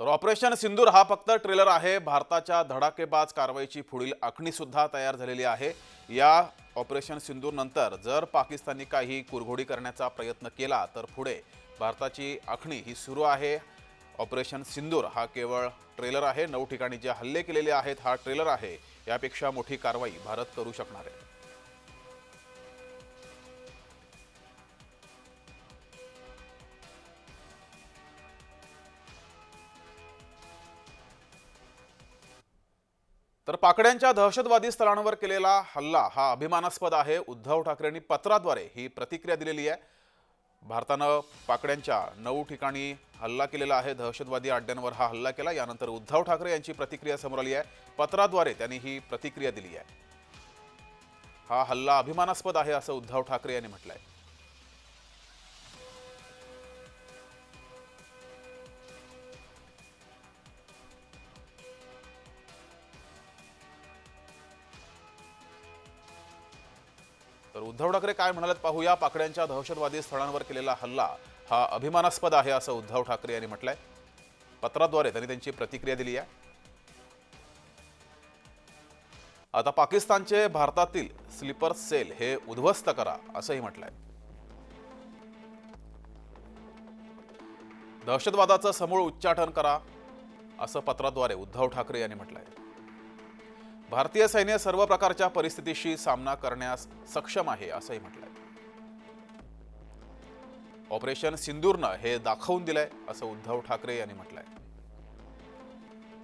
तर ऑपरेशन सिंदूर हा फक्त ट्रेलर आहे. भारताच्या धडाकेबाज कारवाईची पुढील आखणीसुद्धा तयार झालेली आहे. या ऑपरेशन सिंदूर नंतर जर पाकिस्तानी काही कुरघोडी करण्याचा प्रयत्न केला तर पुढे भारताची आखणी ही सुरू आहे. ऑपरेशन सिंदूर हा केवळ ट्रेलर आहे. नऊ ठिकाणी जे हल्ले केलेले आहेत हा ट्रेलर आहे. यापेक्षा मोठी कारवाई भारत करू शकणार आहे. तर पाकड्यांच्या दहशतवादी स्थळांवर केलेला हल्ला हा अभिमानास्पद आहे. उद्धव ठाकरेंनी पत्राद्वारे ही प्रतिक्रिया दिलेली आहे. भारतानं पाकड्यांच्या नऊ ठिकाणी हल्ला केलेला आहे. दहशतवादी अड्ड्यांवर हा हल्ला केला. यानंतर उद्धव ठाकरे यांची प्रतिक्रिया समोर आली आहे. पत्राद्वारे त्यांनी ही प्रतिक्रिया दिली आहे. हा हल्ला अभिमानास्पद आहे असं उद्धव ठाकरे यांनी म्हटलं आहे तर उद्धव ठाकरे काय म्हणालेत पाहूया पाकड्यांच्या दहशतवादी स्थळांवर केलेला हल्ला हा अभिमानास्पद आहे असं उद्धव ठाकरे यांनी म्हटलंय. पत्राद्वारे त्यांनी त्यांची प्रतिक्रिया दिली आहे. आता पाकिस्तानचे भारतातील स्लीपर सेल हे उद्ध्वस्त करा असंही म्हटलंय. दहशतवादाचं समूळ उच्चाटन करा असं पत्राद्वारे उद्धव ठाकरे यांनी म्हटलंय. भारतीय सैन्य सर्व प्रकारच्या परिस्थितीशी सामना करण्यास सक्षम आहे असंही म्हटलंय. ऑपरेशन सिंदूरनं हे दाखवून दिलंय असं उद्धव ठाकरे यांनी म्हटलंय.